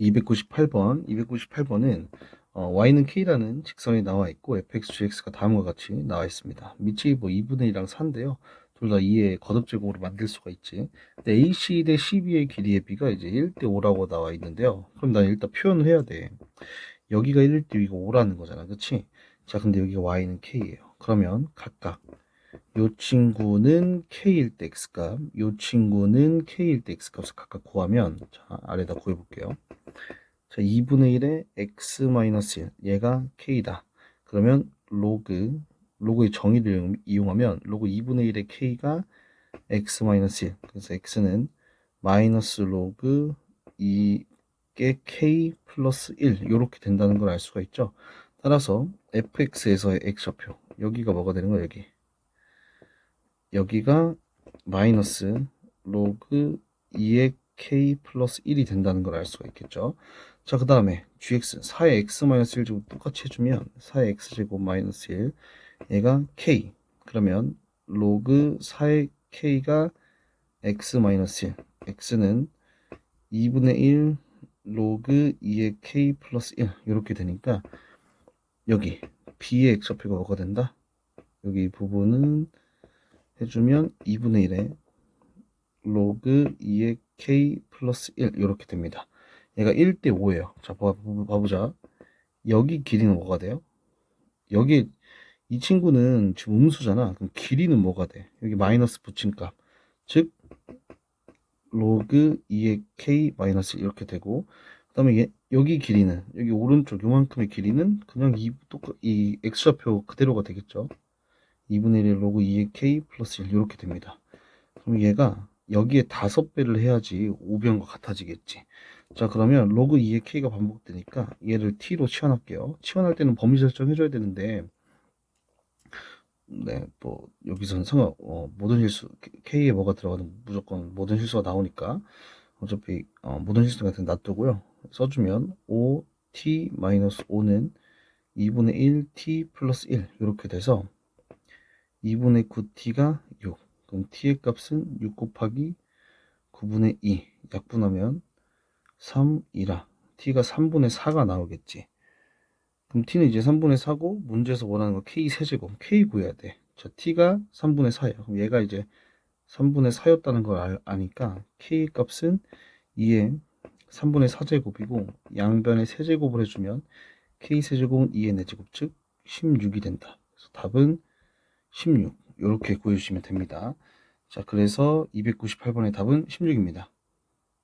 298번, 298번은 어, y는 k라는 직선이 나와 있고 fx, gx가 다음과 같이 나와 있습니다. 밑이 뭐 2분의 1이랑 4인데요. 둘 다 2의 거듭제곱으로 만들 수가 있지. 근데 AC 대 CB의 길이의 b가 이제 1대 5라고 나와 있는데요. 그럼 난 일단 표현을 해야 돼. 여기가 1대 2가 5라는 거잖아. 그치? 자, 근데 여기가 y는 k예요. 그러면 각각 요 친구는 k일 때 x값, 요 친구는 k일 때 x값을 각각 구하면 자, 아래다 구해 볼게요. 자, 2분의 1에 x-1 얘가 k다. 그러면 로그 로그의 정의를 이용하면 로그 2분의 1의 k가 x-1 그래서 x는 마이너스 로그 2의 k 플러스 1 이렇게 된다는 걸 알 수가 있죠. 따라서 fx에서의 x좌표 여기가 뭐가 되는 거야 여기 여기가 마이너스 로그 2의 k 플러스 1이 된다는 걸 알 수가 있겠죠. 자, 그 다음에 gx 4의 x 마이너스 1 제곱 똑같이 해주면 4의 x제곱 마이너스 1 얘가 k 그러면 로그 4의 k가 x 마이너스 1 x는 2분의 1 로그 2의 k 플러스 1 이렇게 되니까 여기 b의 x좌표가 뭐가 된다? 여기 이 부분은 해주면 2분의 1에 로그 2의 k 플러스 1 이렇게 됩니다. 얘가 1대 5예요. 자, 봐, 봐보자. 여기 길이는 뭐가 돼요? 여기 이 친구는 지금 음수잖아. 그럼 길이는 뭐가 돼? 여기 마이너스 붙인 값. 즉 로그 2의 k 마이너스 이렇게 되고 그 다음에 얘, 여기 길이는 여기 오른쪽 요만큼의 길이는 그냥 이, 이 x좌표 그대로가 되겠죠. 2분의 1 로그 2의 k 플러스 1 이렇게 됩니다. 그럼 얘가 여기에 다섯 배를 해야지 5변과 같아지겠지. 자 그러면 로그 2의 k가 반복되니까 얘를 t로 치환할게요. 치환할 때는 범위 설정해줘야 되는데 네, 뭐 여기서는 상관 어, 모든 실수 k에 뭐가 들어가든 무조건 모든 실수가 나오니까 어차피 어, 모든 실수 같은 놔두고요. 써주면 5t-5는 2분의 1t 플러스 1 이렇게 돼서 2분의 9t가 6 그럼 t의 값은 6 곱하기 9분의 2 약분하면 3이라. t가 3분의 4가 나오겠지. 그럼 t는 이제 3분의 4고 문제에서 원하는 거 k 세제곱. k 구해야 돼. 자, t가 3분의 4예요. 그럼 얘가 이제 3분의 4였다는 걸 알, 아니까 k 값은 2의 3분의 4제곱이고 양변에 세제곱을 해주면 k 세제곱은 2의 4제곱. 즉 16이 된다. 그래서 답은 16 이렇게 구해주시면 됩니다. 자 그래서 298번의 답은 16입니다